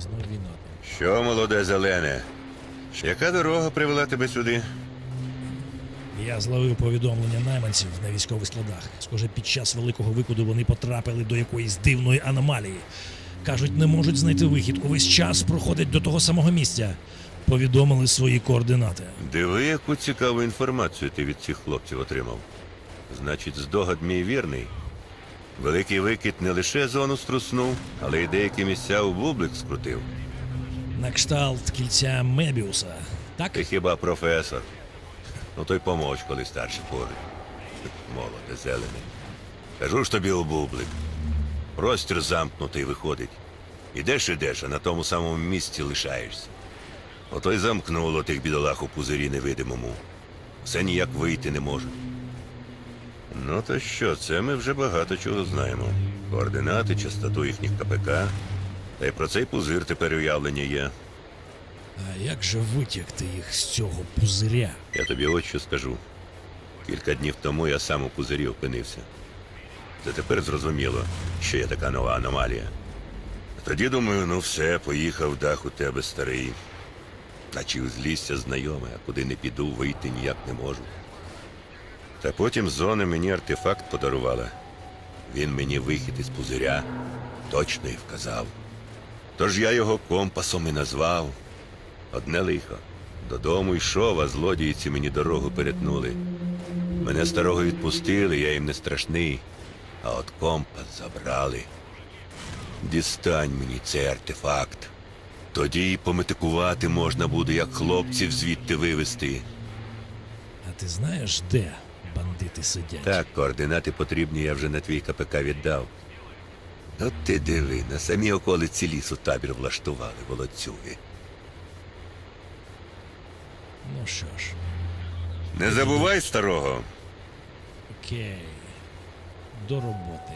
Знов війна. Що, молоде зелене? Яка дорога привела тебе сюди? Я зловив повідомлення найманців на військових складах. Схоже, під час великого викиду вони потрапили до якоїсь дивної аномалії. Кажуть, не можуть знайти вихід. Увесь час проходить до того самого місця. Повідомили свої координати. Диви, яку цікаву інформацію ти від цих хлопців отримав. Значить, здогад мій вірний. Великий викид не лише зону струснув, але й деякі місця у бублик скрутив. На кшталт кільця Мебіуса. Так? Ти хіба професор? Ну той помовч, коли старший поруч. Молоде зелене. Кажу ж тобі у бублик. Простір замкнутий виходить. Ідеш ідеш, а на тому самому місці лишаєшся. Ото й замкнуло тих бідолах у пузирі невидимому. Все ніяк вийти не може. Ну то що, це ми вже багато чого знаємо. Координати, частоту їхніх КПК. Та й про цей пузир тепер уявлення є. А як же витягти їх з цього пузиря? Я тобі от що скажу. Кілька днів тому я сам у пузирі опинився. Це тепер зрозуміло, що є така нова аномалія. Тоді думаю, ну все, поїхав дах у тебе старий. Наче узлісся знайоме, а куди не піду, вийти ніяк не можу. Та потім зона мені артефакт подарувала. Він мені вихід із пузиря точно і вказав. Тож я його компасом і назвав. Одне лихо. Додому йшов, а злодійці мені дорогу перетнули. Мене старого відпустили, я їм не страшний, а от компас забрали. Дістань мені цей артефакт. Тоді й пометикувати можна буде, як хлопців звідти вивезти. А ти знаєш, де бандити сидять? Так, координати потрібні я вже на твій КПК віддав. От ти диви, на самій околиці лісу табір влаштували волоцюги. Ну що ж, Не забувай старого. окей. До роботи.